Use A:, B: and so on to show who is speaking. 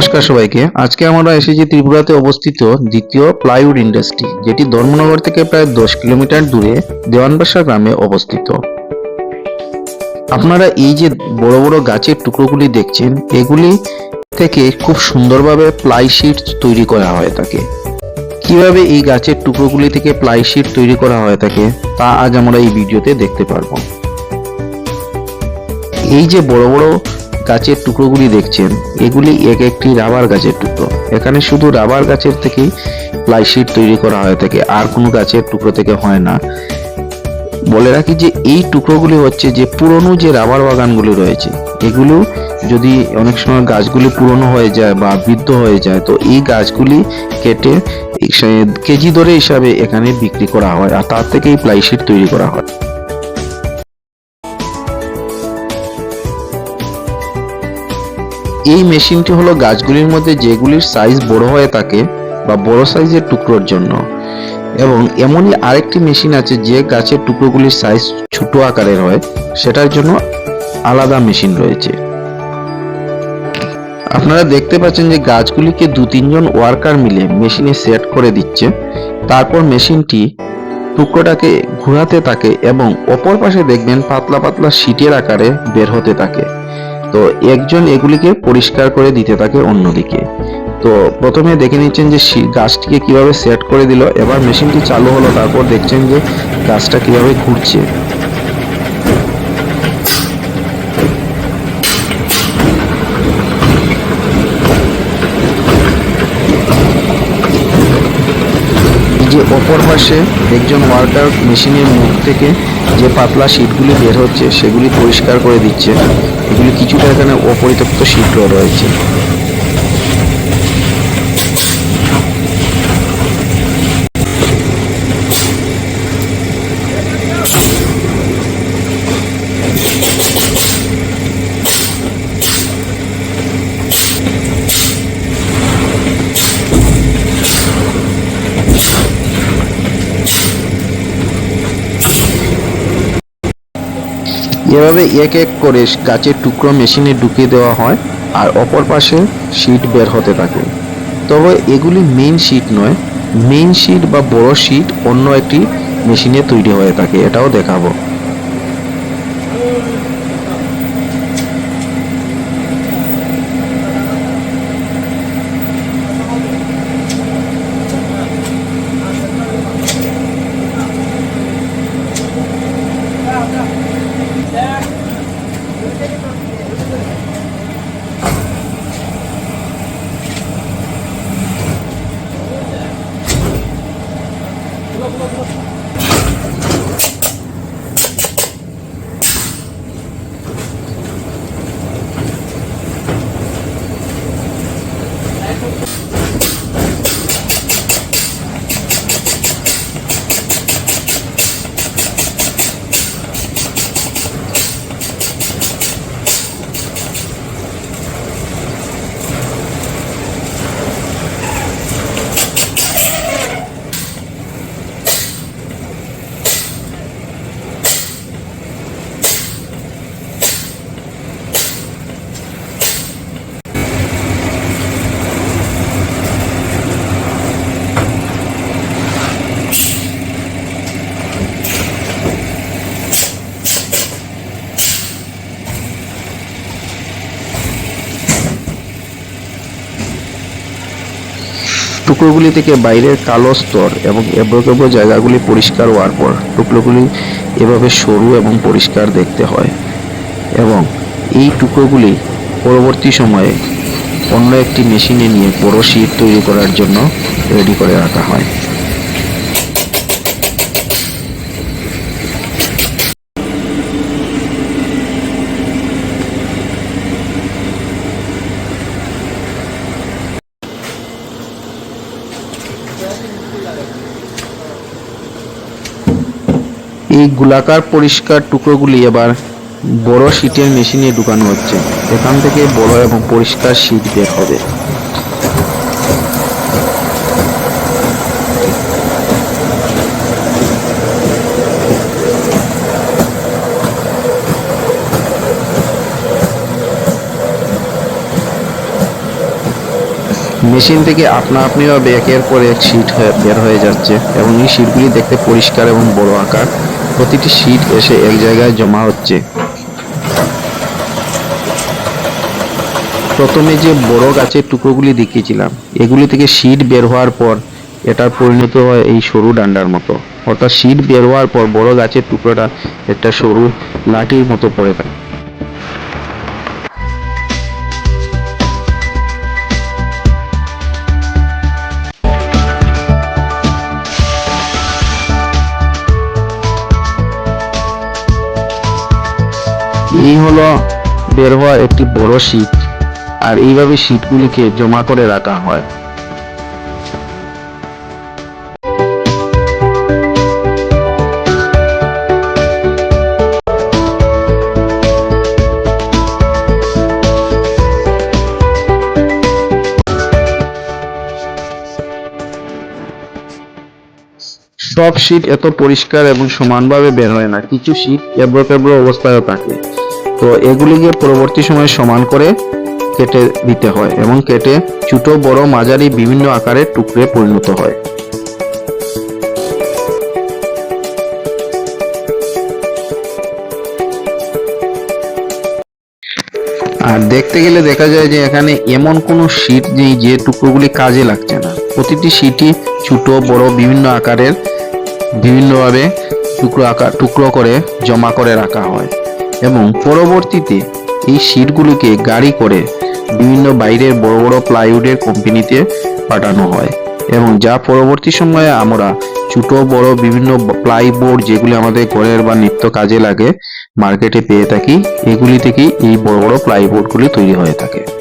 A: নমস্কার সবাইকে। আজকে আমরা এসেছি ত্রিপুরাতে অবস্থিত দ্বিতীয় প্লাইউড ইন্ডাস্ট্রি, যেটি ধর্মনগর থেকে প্রায় দশ কিলোমিটার দূরে দেওয়ানবাসা গ্রামে অবস্থিত। আপনারা এই যে বড় বড় গাছের টুকরোগুলি দেখছেন, এগুলি থেকে খুব সুন্দরভাবে প্লাই শিট তৈরি করা হয়ে থাকে। কীভাবে এই গাছের টুকরোগুলি থেকে প্লাই শিট তৈরি করা হয়ে থাকে, তা আজ আমরা এই ভিডিওতে দেখতে পারব। এই যে বড় বড় গাছের টুকরোগুলি দেখছেন, এগুলি এক একটি রাবার গাছের টুকরো। এখানে শুধু রাবার গাছের থেকেই প্লাই শিট তৈরি করা হয়ে থাকে, আর কোনো গাছের টুকরো থেকে হয় না। বলে রাখি যে, এই টুকরোগুলি হচ্ছে যে পুরনো যে রাবার বাগানগুলি রয়েছে, এগুলো যদি অনেক সময় গাছগুলি পুরনো হয়ে যায় বা বৃদ্ধ হয়ে যায়, তো এই গাছগুলি কেটে কেজি দরে হিসাবে এখানে বিক্রি করা হয়, আর তার থেকেই প্লাইশিট তৈরি করা হয়। এই মেশিনটি হলো গাছগুলির মধ্যে যেগুলির সাইজ বড় হয়ে থাকে বা বড় সাইজের টুকরোর জন্য। এবং এমনই আরেকটি মেশিন আছে যে গাছের টুকরোগুলির সাইজ ছোট আকারের হয়, সেটার জন্য আলাদা মেশিন রয়েছে। আপনারা দেখতে পাচ্ছেন যে গাছগুলিকে দু তিনজন ওয়ার্কার মিলে মেশিনে সেট করে দিচ্ছে। তারপর মেশিনটি টুকরোটাকে ঘুরাতে থাকে এবং অপর পাশে দেখবেন পাতলা পাতলা শীটের আকারে বের হতে থাকে। তো একজন এগুলিকে পরিষ্কার করে দিতে থাকে অন্যদিকে। তো প্রথমে দেখে নিচ্ছেন যে গাছটিকে কীভাবে সেট করে দিল, এবার মেশিনটি চালু হলো, তারপর দেখছেন যে গাছটা কীভাবে ঘুরছে। যে অপর পাশে একজন ওয়ার্কার মেশিনের মুখ থেকে যে পাতলা শীটগুলি বের হচ্ছে, সেগুলি পরিষ্কার করে দিচ্ছে। এগুলি কিছুটা এখানে অপরিত্যক্ত শীট রয়েছে। এভাবে এক এক করে গাছের টুকরো মেশিনে ঢুকিয়ে দেওয়া হয় আর অপর পাশে শীট বের হতে থাকে। তবে এগুলি মেইন শীট নয় মেইন শীট বা বড় শীট অন্য একটি মেশিনে তৈরি হয়ে থাকে, এটাও দেখাবো। 行きます。টুকরোগুলি থেকে বাইরের কালো স্তর এবং এবড়ো জায়গাগুলি পরিষ্কার হওয়ার পর টুকরোগুলি এভাবে সরু এবং পরিষ্কার দেখতে হয়। এবং এই টুকরোগুলি পরবর্তী সময়ে অন্য একটি মেশিনে নিয়ে বড় শীট তৈরি করার জন্য রেডি করে রাখা হয়। এই গোলাকার পরিষ্কার টুকরোগুলি এবার বড় শীটের মেশিনে ঢুকানো হচ্ছে। এখান থেকে বড় এবং পরিষ্কার শীট বের হবে। মেশিন থেকে আপনা আপনিভাবে একের পর এক শীট বের হয়ে যাচ্ছে এবং এই শীটগুলি দেখতে পরিষ্কার এবং বড় আকার। প্রতিটি শীট এসে এক জায়গায় জমা হচ্ছে। প্রথমে যে বড় গাছের টুকরোগুলি দেখিয়েছিলাম, এগুলি থেকে শীট বের হওয়ার পর এটার পরিণত হয় এই সরু ডান্ডার মতো। অর্থাৎ শীট বের হওয়ার পর বড় গাছের টুকরোটা একটা সরু লাঠির মতো পড়ে থাকে। এই হলো বের হওয়া একটি বড় শীট আর এইভাবে শীটগুলিকে জমা করে রাখা হয়। সব শীট এত পরিষ্কার এবং সমানভাবে বের হয় না। কিছু শীট এবড়ো খেবড়ো অবস্থায়ও থাকে। তো এগুলিকে পরবর্তী সময়ে সমান করে কেটে দিতে হয় এবং কেটে ছোট, বড়, মাঝারি বিভিন্ন আকারের টুকরে পরিণত হয়। আর দেখতে গেলে দেখা যায় যে এখানে এমন কোনো শীট নেই যে টুকরোগুলি কাজে লাগছে না। প্রতিটি শীটই ছোট, বড়, বিভিন্ন আকারের, বিভিন্নভাবে টুকরো আকার, টুকরো করে জমা করে রাখা হয়। এবং পরবর্তীতে এই শিটগুলিকে গাড়ি করে বিভিন্ন বাইরের বড় বড় প্লাইউডের কোম্পানিতে পাঠানো হয়। এবং যা পরবর্তী সময়ে আমরা ছোট, বড় বিভিন্ন প্লাইবোর্ড যেগুলি আমাদের ঘরের বা নিত্য কাজে লাগে মার্কেটে পেয়ে থাকি, এগুলি থেকেই এই বড় বড় প্লাইবোর্ডগুলি তৈরি হয়ে থাকে।